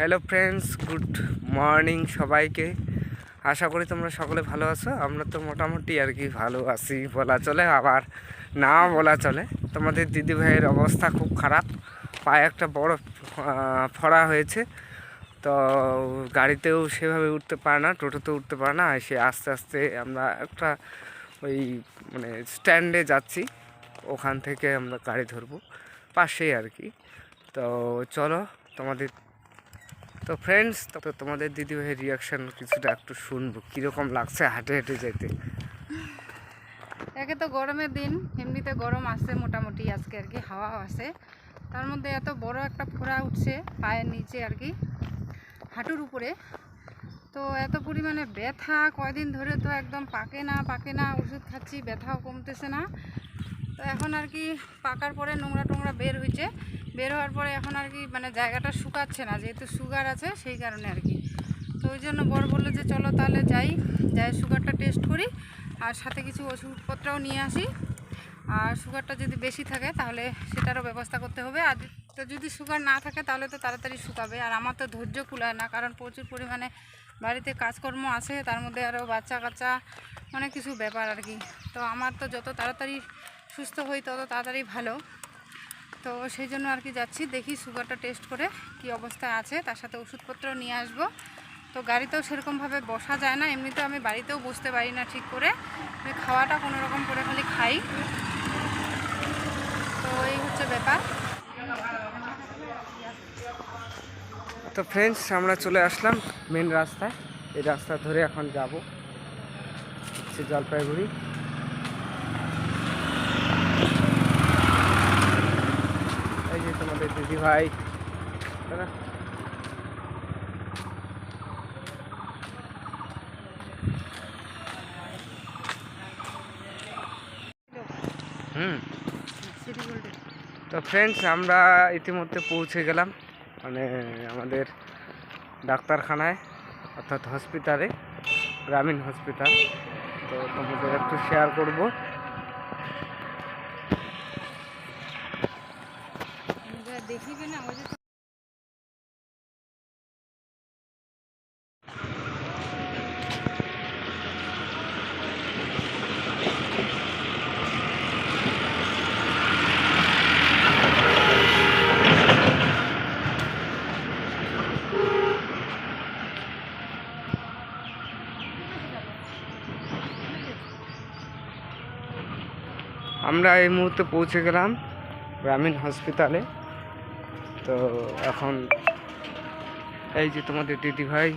Hello friends, good morning সবাইকে। আশা করি তোমরা সকলে ভালো আছো। আমরা তো মোটামুটি আর কি ভালো আছি বলা চলে, আবার না বলা চলে। তোমাদের দিদিভাইয়ের অবস্থা খুব খারাপ। পায়ে একটা বড় ফড়া হয়েছে। তো গাড়িতেও সেভাবে উঠতে পারে না, টোটোতেও উঠতে পারে না। সে আস্তে আস্তে আমরা একটা ওই মানে স্ট্যান্ডে যাচ্ছি। ওখান থেকে আমরা গাড়ি ধরবো, পাশেই আর কি। তো চলো তোমাদের তো ফ্রেন্ডস তো তোমাদের দিদিভাইয়ের রিয়াকশন কিছুটা একটু শুনব। কীরকম লাগছে হাঁটে হেঁটে যেতে একে তো গরমের দিন, এমনিতে গরম আছে মোটামুটি আজকে আর কি হাওয়া আছে। তার মধ্যে এত বড় একটা ফোড়া উঠছে পায়ের নিচে আর কি, হাঁটুর উপরে। তো এত পরিমাণে ব্যথা, কয়দিন ধরে তো একদম পাকে না পাকে না, ওষুধ খাচ্ছি, ব্যথাও কমতেছে না। তো এখন আর কি পাকার পরে নোংরা টোংরা বের হয়েছে বের হওয়ার পরে এখন আর কি মানে জায়গাটা শুকাচ্ছে না, যেহেতু সুগার আছে সেই কারণে আর কি। তো ওই জন্য বড় বলল যে চলো তাহলে যাই যাই সুগারটা টেস্ট করি, আর সাথে কিছু ওষুধপত্রও নিয়ে আসি। আর সুগারটা যদি বেশি থাকে তাহলে সেটারও ব্যবস্থা করতে হবে। আর তো যদি সুগার না থাকে তাহলে তো তাড়াতাড়ি শুকাবে। আর আমার তো ধৈর্য কুলায় না, কারণ প্রচুর পরিমাণে বাড়িতে কাজকর্ম আছে, তার মধ্যে আরও বাচ্চা কাচ্চা অনেক কিছু ব্যাপার আর কি। তো আমার তো যত তাড়াতাড়ি সুস্থ হই তত তাড়াতাড়ি ভালো। তো সেই জন্য আর কি যাচ্ছি, দেখি সুগারটা টেস্ট করে কি অবস্থা আছে, তার সাথে ওষুধপত্র নিয়ে আসব। তো গাড়িতেও সেরকমভাবে বসা যায় না, এমনিতেও আমি বাড়িতেও বসতে পারি না ঠিক করে। আমি খাওয়াটা কোনো রকম করে খালি খাই। তো এই হচ্ছে ব্যাপার। তো ফ্রেন্ডস আমরা চলে আসলাম মেন রাস্তায়। এই রাস্তা ধরে এখন যাব। হচ্ছে জলপাইগুড়ি এই যে তোমাদের দিদি ভাই। হুম। তো ফ্রেন্ডস আমরা ইতিমধ্যে পৌঁছে গেলাম মানে আমাদের ডাক্তারখানায়, অর্থাৎ হসপিটালে গ্রামীণ হসপিটাল তো তোমাদের একটু শেয়ার করব। আমরা এই মুহূর্তে পৌঁছে গেলাম গ্রামীণ হসপিটালে তো এখন এই যে তোমাদের দিদি ভাই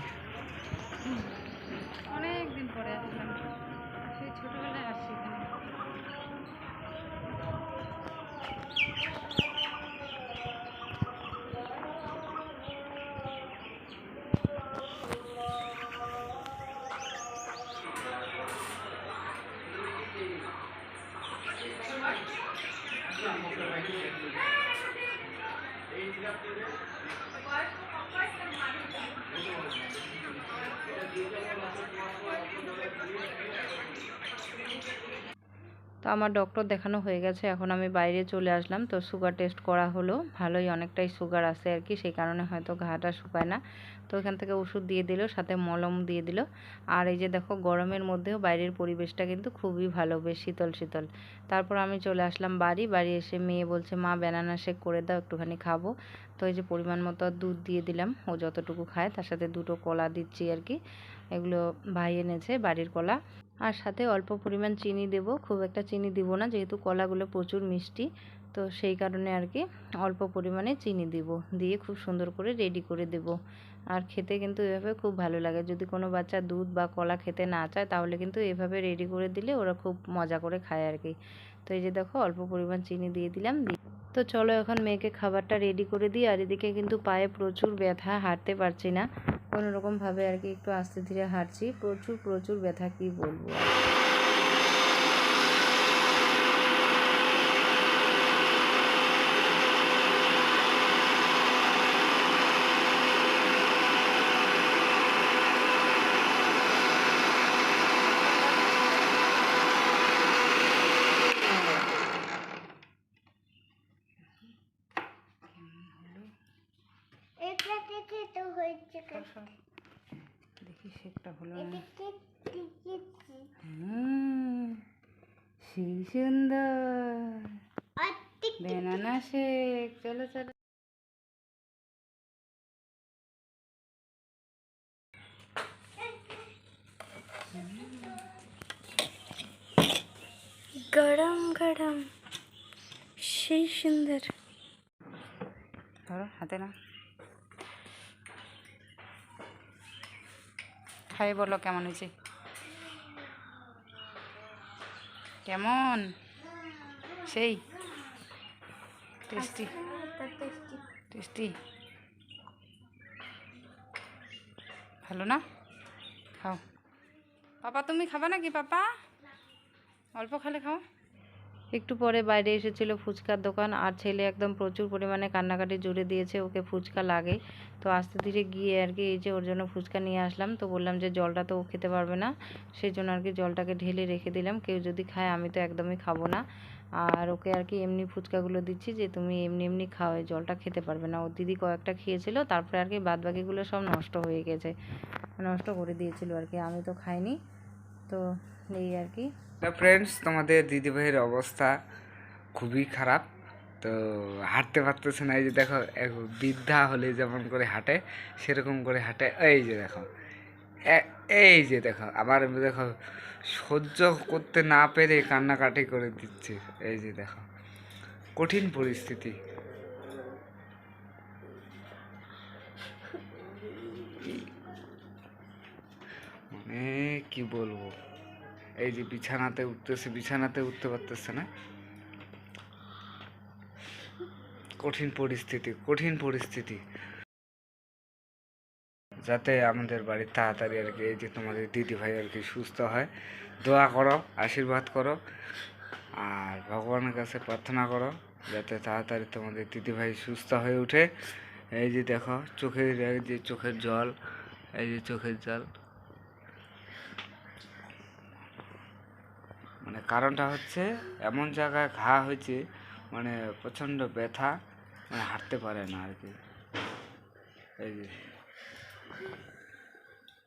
তো আমার ডক্টর দেখানো হয়ে গেছে, এখন আমি বাইরে চলে আসলাম। তো সুগার টেস্ট করা হলো, ভালোই অনেকটাই সুগার আছে আর কি, সেই কারণে হয়তো ঘাটা শুকায় না। তো এখান থেকে ওষুধ দিয়ে দিল, সাথে মলম দিয়ে দিল। আর এই যে দেখো, গরমের মধ্যেও বাইরের পরিবেশটা কিন্তু খুবই ভালো, বেশ শীতল শীতল। তারপর আমি চলে আসলাম বাড়ি বাড়ি এসে মেয়ে বলছে, মা ব্যানানা শেক করে দাও, একটুখানি খাব। তো এই যে পরিমাণ মতো দুধ দিয়ে দিলাম, ও যতটুকু খায়, তার সাথে দুটো কলা দিচ্ছি আর কি। এগুলো ভাই এনেছে বাড়ির কলা। আর সাথে অল্প পরিমাণ চিনি দেব, খুব একটা চিনি দিব না, যেহেতু কলাগুলো প্রচুর মিষ্টি, তো সেই কারণে আর কি অল্প পরিমাণে চিনি দিব, দিয়ে খুব সুন্দর করে রেডি করে দেব। আর খেতে কিন্তু এভাবে খুব ভালো লাগে, যদি কোনো বাচ্চা দুধ বা কলা খেতে না চায়, তাহলে কিন্তু এভাবে রেডি করে দিলে ওরা খুব মজা করে খায় আর কি। তো এই যে দেখো, অল্প পরিমাণ চিনি দিয়ে দিলাম তো চলো এখন মেয়েকে খাবারটা রেডি করে দিই, আর এদিকে কিন্তু পায়ে প্রচুর ব্যথা, হাঁটতে পারছি না। কোনোরকমভাবে আর কি একটু আস্তে ধীরে হাঁটছি। প্রচুর প্রচুর ব্যথা, কি বলব? দেখি হলো সেই সুন্দর। বেনানা শেখ চলো চলো। গরম গরম। সেই সুন্দর। ধরো হাতে না খাই বলো, কেমন হয়েছে? কেমন? সেই টেস্টি টেস্টি ভালো না? খাও। পাপা, তুমি খাবা নাকি, পাপা? অল্প খালে খাও। একটু পরে বাইরে এসেছিল ফুচকার দোকান, আর ছেলে একদম প্রচুর পরিমাণে কান্নাকাটি জুড়ে দিয়েছে, ওকে ফুচকা লাগে। তো আস্তে ধীরে গিয়ে আর কি এই যে ওর জন্য ফুচকা নিয়ে আসলাম, তো বললাম যে জলটা তো ও খেতে পারবে না, সেই জন্য আর কি জলটাকে ঢেলে রেখে দিলাম, কেউ যদি খায় আমি তো একদমই খাব না। আর ওকে আর কি এমনি ফুচকাগুলো দিচ্ছি যে তুমি এমনি এমনি খাও জলটা খেতে পারবে না। ওর দিদি কয়েকটা খেয়েছিল, তারপরে আর কি বাদবাকিগুলো সব নষ্ট হয়ে গেছে, নষ্ট করে দিয়েছিল আর কি, আমি তো খাইনি। তো এই আর কি। ফ্রেন্ডস তোমাদের দিদিভাইয়ের অবস্থা খুবই খারাপ। তো হাঁটতে পারতেছে না, এই যে দেখো, এক বৃদ্ধা হলে যেমন করে হাঁটে, সেরকম করে হাঁটে। এই যে দেখো এই যে দেখো, আবার দেখো, সহ্য করতে না পেরে কান্নাকাটি করে দিচ্ছে। এই যে দেখো, কঠিন পরিস্থিতি। মানে কি বলব? এই যে বিছানাতে উঠতেছে, বিছানাতে উঠতে পারতেছে না। কঠিন পরিস্থিতি কঠিন পরিস্থিতি। যাতে আমাদের বাড়ির তাড়াতাড়ি আর কি এই যে তোমাদের দিদি ভাই আর কি সুস্থ হয়। দোয়া করো, আশীর্বাদ করো। আর ভগবানের কাছে প্রার্থনা করো, যাতে তাড়াতাড়ি তোমাদের দিদি ভাই সুস্থ হয়ে ওঠে এই যে দেখো, চোখের যে চোখের জল, এই যে চোখের জল। মানে কারণটা হচ্ছে এমন জায়গায় ঘা হয়েছে মানে প্রচণ্ড ব্যথা মানে হাঁটতে পারে না আর কি। এই যে।